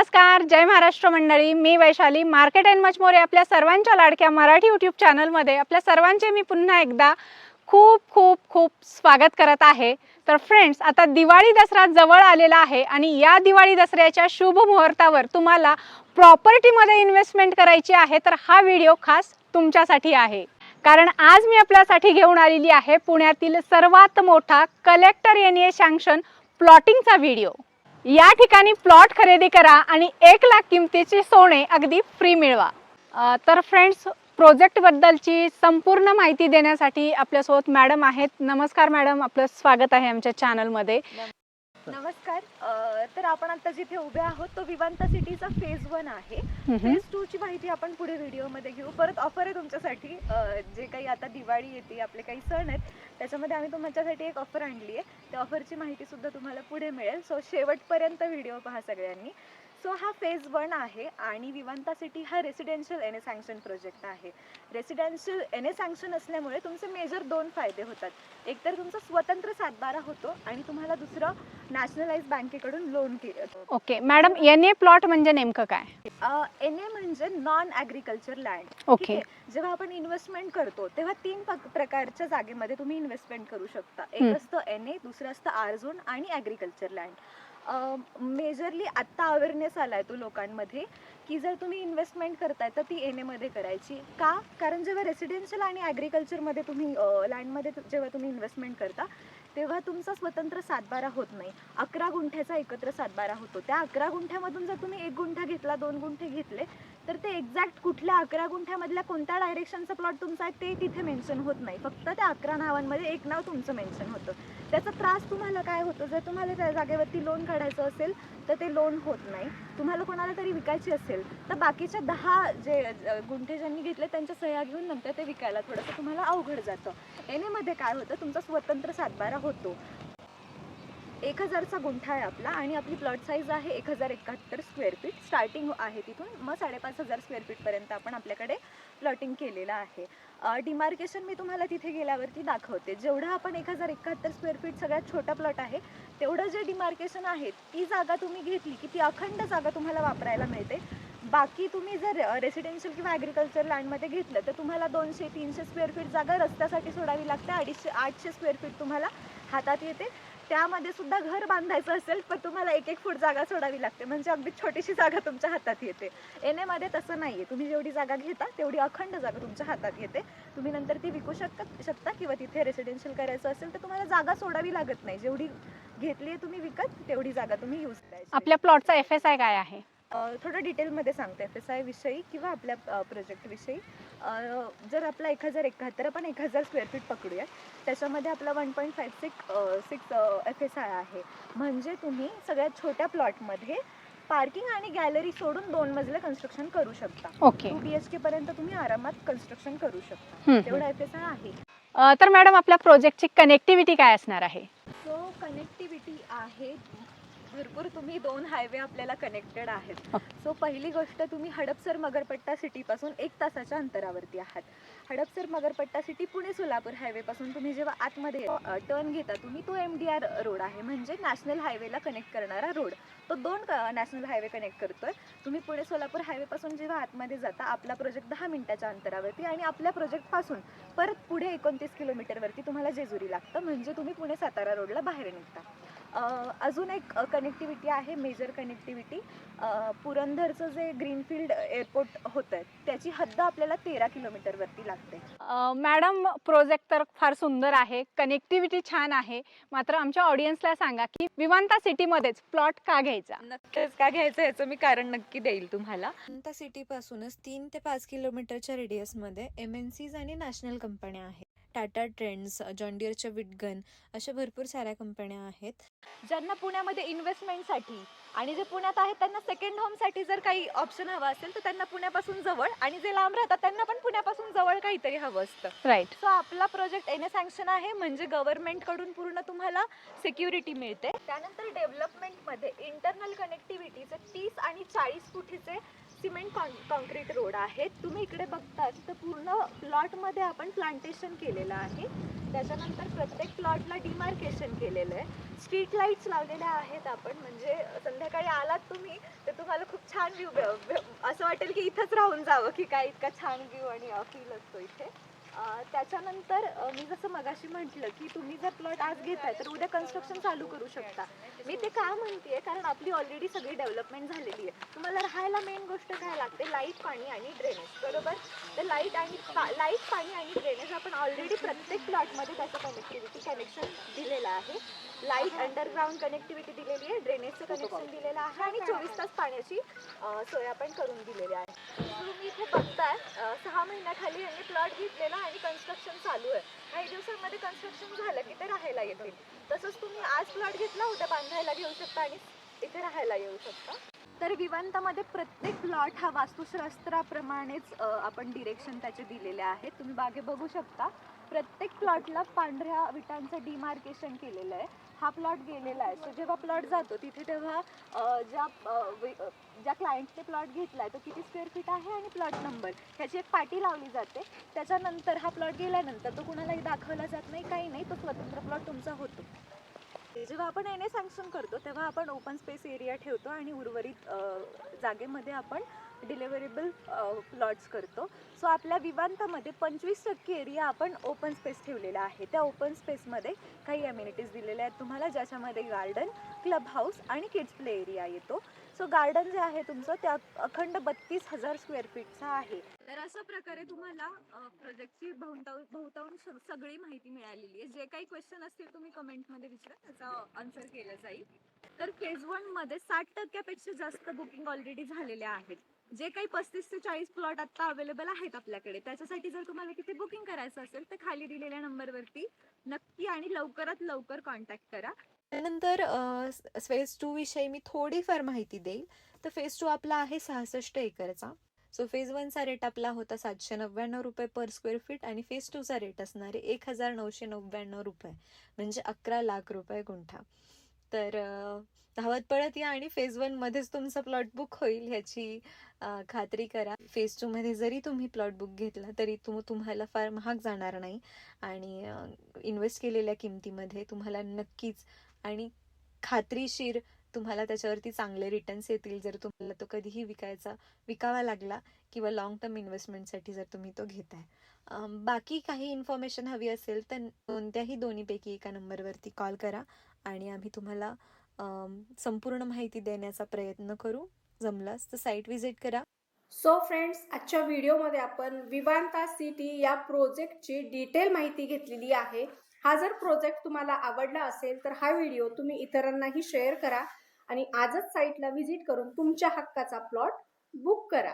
नमस्कार जय महाराष्ट्र मंडळी. मी Vaishali. Market and much more आपल्या सर्वांच्या लाडक्या मराठी यूट्यूब चॅनलमध्ये आपल्या सर्वांचे मी पुन्हा एकदा खूप खूप खूप स्वागत करत आहे. तर फ्रेंड्स आता दिवाळी दसरा जवळ आलेला आहे आणि या दिवाळी दसऱ्याच्या शुभ मुहूर्तावर तुम्हाला प्रॉपर्टीमध्ये इन्व्हेस्टमेंट करायची आहे तर हा व्हिडिओ खास तुमच्यासाठी आहे. कारण आज मी आपल्यासाठी घेऊन आलेली आहे पुण्यातील सर्वात मोठा कलेक्टर एन ए सँक्शन प्लॉटिंगचा व्हिडिओ या ठिकाणी प्लॉट खरेदी करा आणि एक लाख किमतीचे सोने अगदी फ्री मिळवा. तर फ्रेंड्स प्रोजेक्टबद्दलची संपूर्ण माहिती देण्यासाठी आपल्यासोबत मॅडम आहेत. नमस्कार मॅडम आपलं स्वागत आहे आमच्या चॅनलमध्ये नमस्कार. अ, तर आपण आता जिथे उभे आहोत तो विवांता सिटीचा फेज वन आहे. फेज टू ची माहिती आपण पुढे व्हिडिओमध्ये घेऊ. परत ऑफर आहे तुमच्यासाठी. अ, जे काही आता दिवाळी येते आपले काही सण आहेत त्याच्यामध्ये आम्ही तुमच्यासाठी एक ऑफर आणली आहे. त्या ऑफरची माहिती सुद्धा तुम्हाला पुढे मिळेल. सो शेवटपर्यंत व्हिडिओ पहा सगळ्यांनी. सो हा फेज वन आहे आणि विवांता सिटी हा residential N A sanction project आहे. रेसिडेन्शियल एन ए सँक्शन असल्यामुळे तुमचे मेजर दोन फायदे होतात. एक तर तुमचा स्वतंत्र सातबारा होतो आणि तुम्हाला दुसरं नॅशनलाइज बँकेकडून लोन केलं okay madam N A plot म्हणजे नेमकं काय? एन ए म्हणजे नॉन ॲग्रिकल्चर लँड ओके जेव्हा आपण इन्व्हेस्टमेंट करतो तेव्हा तीन प्रकारच्या जागेमध्ये तुम्ही इन्व्हेस्टमेंट करू शकता. एक. असतं एन ए दुसरं असतं आर झोन आणि ॲग्रिकल्चर लँड मेजरली आत्ता अवेअरनेस आलाय तो लोकांमध्ये की जर तुम्ही इन्व्हेस्टमेंट करताय तर ती एन एमध्ये करायची. का? कारण जेव्हा रेसिडेन्शियल आणि ॲग्रिकल्चरमध्ये तुम्ही लँडमध्ये जेव्हा तुम्ही इन्व्हेस्टमेंट करता तेव्हा तुमचा स्वतंत्र सातबारा होत नाही. अकरा गुंठ्याचा एकत्र सातबारा होतो. त्या अकरा गुंठ्यामधून जर तुम्ही एक गुंठा घेतला दोन गुंठे घेतले तर ते एक्झॅक्ट कुठल्या अकरा गुंठ्यामधल्या कोणत्या डायरेक्शनचा प्लॉट तुमचा आहे ते तिथे मेन्शन होत नाही. फक्त त्या अकरा नावांमध्ये एक नाव तुमचं मेन्शन होतं. त्याचा त्रास तुम्हाला काय होतो? जर तुम्हाला त्या जागेवरती लोन काढायचं असेल तर ते लोन होत नाही. तुम्हाला कोणाला तरी विकायची असेल तर बाकीच्या दहा जे गुंठे ज्यांनी घेतले त्यांच्या सह्या घेऊन नंतर ते विकायला थोडंसं तुम्हाला अवघड जातं. एनेमध्ये काय होतं? तुमचा स्वतंत्र सातबारा होतो. एक हजारचा गुंठा आहे आपला आणि आपली प्लॉट साईज आहे एक हजार एकाहत्तर स्क्वेअर फीट स्टार्टिंग आहे तिथून मग साडेपाच हजार स्क्वेअर फीटपर्यंत आपण आपल्याकडे प्लॉटिंग केलेलं आहे. डिमार्केशन मी तुम्हाला तिथे गेल्यावरती दाखवते. जेवढं आपण एक हजार एकाहत्तर स्क्वेअर फीट सगळ्यात छोटा प्लॉट आहे तेवढं जे डिमार्केशन आहे ती जागा तुम्ही घेतली की ती अखंड जागा तुम्हाला वापरायला मिळते. बाकी तुम्ही जर रेसिडेन्शियल किंवा ॲग्रिकल्चर लँडमध्ये घेतलं तर तुम्हाला दोनशे तीनशे स्क्वेअर फीट जागा रस्त्यासाठी सोडावी लागते. अडीचशे आठशे स्क्वेअर फीट तुम्हाला हातात येते. त्यामध्ये सुद्धा घर बांधायचं असेल तर तुम्हाला एक एक फूट जागा सोडावी लागते. म्हणजे अगदी छोटीशी जागा तुमच्या हातात येते. एन एमध्ये तसं नाही आहे तुम्ही जेवढी जागा घेता तेवढी अखंड जागा तुमच्या हातात येते. तुम्ही नंतर ती विकू शकता शकता किंवा तिथे रेसिडेन्शियल करायचं असेल तर तुम्हाला जागा सोडावी लागत नाही. जेवढी घेतली आहे तुम्ही विकत तेवढी जागा तुम्ही यूज करायची. आपल्या प्लॉटचा एफ एस आय काय आहे? थोडं डिटेलमध्ये सांगते एफ एस आय विषयी किंवा आपल्या प्रोजेक्टविषयी जर आपला एक हजार एकाहत्तर आपण एक हजार स्क्वेअर फीट पकडूया त्याच्यामध्ये आपला one point five six six F S I आहे. म्हणजे तुम्ही सगळ्यात छोट्या प्लॉटमध्ये पार्किंग आणि गॅलरी सोडून दोन मजले कन्स्ट्रक्शन करू शकता. Okay two B H K पर्यंत तुम्ही आरामात कन्स्ट्रक्शन करू शकता. तेवढा एफ एस आय आहे. तर मॅडम आपल्या प्रोजेक्टची कनेक्टिव्हिटी काय असणार आहे? सो कनेक्टिव्हिटी आहे भरपूर तुम्ही दोन हायवे आपल्याला कनेक्टेड आहेत. सो पहिली गोष्ट तुम्ही हडपसर मगरपट्टा सिटीपासून एक तासाच्या अंतरावरती आहात. हडपसर मगरपट्टा सिटी पुणे सोलापूर हायवेपासून तुम्ही जेव्हा आतमध्ये टर्न घेता तुम्ही तो एम डी आर रोड आहे. म्हणजे नॅशनल हायवेला कनेक्ट करणारा रोड तो दोन नॅशनल हायवे कनेक्ट करतोय. तुम्ही पुणे सोलापूर हायवेपासून जेव्हा आतमध्ये जाता आपला प्रोजेक्ट दहा मिनिटाच्या अंतरावरती आणि आपल्या प्रोजेक्टपासून परत पुढे एकोणतीस किलोमीटरवरती तुम्हाला जेजुरी लागतं. म्हणजे तुम्ही पुणे सातारा रोडला बाहेर निघता. अजून एक कनेक्टिव्हिटी आहे मेजर कनेक्टिव्हिटी पुरंदरचं जे ग्रीनफील्ड एअरपोर्ट होतं आहे त्याची हद्द आपल्याला तेरा किलोमीटरवरती लागते. मॅडम प्रोजेक्ट तर फार सुंदर आहे कनेक्टिव्हिटी छान आहे. मात्र आमच्या ऑडियन्सला सांगा की विमानता सिटीमध्येच प्लॉट का घ्यायचा? नक्कीच का घ्यायचं याचं मी कारण नक्की देईल तुम्हाला. अनंता सिटीपासूनच तीन ते पाच किलोमीटरच्या रेडियसमध्ये एम एन सीज आणि नॅशनल कंपन्या आहेत. टाटा ट्रेंड्स जॉन्डियरच्या विटगन अशा भरपूर साऱ्या कंपन्या आहेत. ज्यांना पुण्यामध्ये इन्व्हेस्टमेंटसाठी आणि जे पुण्यात आहेत त्यांना सेकंड होमसाठी जर काही ऑप्शन हवा असेल तर त्यांना पुण्यापासून जवळ आणि जे लांब राहतात त्यांना पण पुण्यापासून जवळ काहीतरी हवं असतं. राईट सो आपला प्रोजेक्ट एन सँक्शन आहे म्हणजे गव्हर्नमेंटकडून पूर्ण तुम्हाला सिक्युरिटी मिळते. त्यानंतर डेव्हलपमेंटमध्ये इंटरनल कनेक्टिव्हिटीचे तीस आणि चाळीस फुटीचे सिमेंट कॉन्क्रीट रोड आहे. तुम्ही इकडे बघताच तर पूर्ण प्लॉटमध्ये आपण प्लांटेशन केलेलं आहे. त्याच्यानंतर प्रत्येक प्लॉटला डिमार्केशन केलेलं आहे. स्ट्रीट लाईट्स लावलेल्या आहेत आपण. म्हणजे संध्याकाळी आलात तुम्ही तर तुम्हाला खूप छान व्ह्यू असं वाटेल की इथंच राहून जावं की काय इतका छान व्ह्यू आणि फील असतो इथे. त्याच्यानंतर मी जसं मगाशी म्हटलं की तुम्ही जर प्लॉट आज घेताय तर उद्या कन्स्ट्रक्शन चालू करू शकता. मी ते का म्हणतेय? कारण आपली ऑलरेडी सगळी डेव्हलपमेंट झालेली आहे. तुम्हाला राहायला मेन गोष्ट काय लागते? लाइट पाणी आणि ड्रेनेज बरोबर? तर लाइट आणि लाइट पाणी आणि ड्रेनेज आपण ऑलरेडी प्रत्येक प्लॉटमध्ये त्याचं कनेक्टिव्हिटी कनेक्शन दिलेलं आहे. लाइट अंडरग्राऊंड कनेक्टिव्हिटी दिलेली आहे ड्रेनेजचं कनेक्शन दिलेलं आहे आणि चोवीस तास पाण्याची सोय आपण करून दिलेली आहे. तुम्ही इथे बघताय सहा महिन्याखाली यांनी प्लॉट घेतलेला आणि कन्स्ट्रक्शन चालू आहे. काही दिवसांमध्ये कन्स्ट्रक्शन झालं की ते राहायला येतील. तसंच तुम्ही आज प्लॉट घेतला उद्या बांधायला घेऊ शकता आणि इथे राहायला येऊ शकता. तर विवांतामध्ये प्रत्येक प्लॉट हा वास्तुशास्त्राप्रमाणेच आपण डिरेक्शन त्याचे दिलेले आहेत. तुम्ही बागे बघू शकता. प्रत्येक प्लॉटला पांढऱ्या विटांचं डिमार्केशन केलेलं आहे. हा प्लॉट गेलेला आहे. सो जेव्हा प्लॉट जातो तिथे तेव्हा ज्या ज्या क्लायंटने प्लॉट घेतला आहे तो किती स्क्वेअर फीट आहे आणि प्लॉट नंबर ह्याची एक पाटी लावली जाते. त्याच्यानंतर हा प्लॉट गेल्यानंतर तो कुणालाही दाखवला जात नाही काही नाही. तो स्वतंत्र प्लॉट तुमचा होतो. जेव्हा आपण एन ए सँक्शन करतो तेव्हा आपण ओपन स्पेस एरिया ठेवतो आणि उर्वरित जागेमध्ये आपण डिलिव्हरेबल प्लॉट्स करतो. सो आपल्या विवांतामध्ये पंचवीस टक्के एरिया आपण ओपन स्पेस ठेवलेला आहे. त्या ओपन स्पेसमध्ये काही अम्युनिटीज दिलेल्या आहेत. तुम्हाला ज्याच्यामध्ये गार्डन क्लब हाऊस आणि किड्स प्ले एरिया येतो. सो गार्डन जे आहे तुमचं त्या अखंड बत्तीस हजार स्क्वेअर फीटचा आहे. तर अशा प्रकारे तुम्हाला प्रोजेक्टची बहुतांश बहुतांश सगळी माहिती मिळालेली आहे. जे काही क्वेश्चन असतील तुम्ही कमेंटमध्ये विचारा. त्याचा आन्सर केलं जाईल. तर फेज वनमध्ये साठ टक्क्यापेक्षा जास्त बुकिंग ऑलरेडी झालेल्या आहेत. जे काही पस्तीस ते चाळीस प्लॉट आता अवेलेबल आहेत आपल्याकडे त्याच्यासाठी जर तुम्हाला तिथे बुकिंग करायचं असेल तर खाली दिलेल्या नंबरवरती नक्की आणि लवकरात लवकर कॉन्टॅक्ट करा. त्यानंतर फेज टू विषयी मी थोडीफार माहिती देईल. तर फेज टू आपला आहे सहासष्ट एकरचा. सो फेज वनचा रेट आपला होता सातशे नव्याण्णव रुपये पर स्क्वेअर फीट आणि फेज टूचा रेट असणार आहे एक हजार नऊशे नव्याण्णव रुपये म्हणजे अकरा लाख रुपये गुंठा. तर धावत पळत या आणि फेज वनमध्येच तुमचा प्लॉट बुक होईल ह्याची खात्री करा. फेज टूमध्ये जरी तुम्ही प्लॉट बुक घेतला तरी तुम तुम्हाला फार महाग जाणार नाही. आणि इन्व्हेस्ट केलेल्या किमतीमध्ये तुम्हाला नक्कीच आणि खात्रीशीर तुम्हाला त्याच्यावरती चांगले रिटर्न्स येतील. जर तुम्हाला तो कधीही विकायचा विकावा लागला किंवा लॉंग टर्म इन्व्हेस्टमेंटसाठी जर तुम्ही तो घेताय. बाकी काही इन्फॉर्मेशन हवी असेल तर कोणत्याही दोन्हीपैकी एका नंबरवरती कॉल करा. आणि आम्ही तुम्हाला संपूर्ण माहिती देण्याचा प्रयत्न करू. जमलास तर साईट व्हिजिट करा. सो फ्रेंड्स आजच्या व्हिडिओमध्ये आपण विवांता सिटी या प्रोजेक्टची डिटेल माहिती घेतलेली आहे. हा जर प्रोजेक्ट तुम्हाला आवडला असेल तर हा व्हिडिओ तुम्ही इतरांनाही शेअर करा आणि आजच साईटला व्हिजिट करून तुमच्या हक्काचा प्लॉट बुक करा.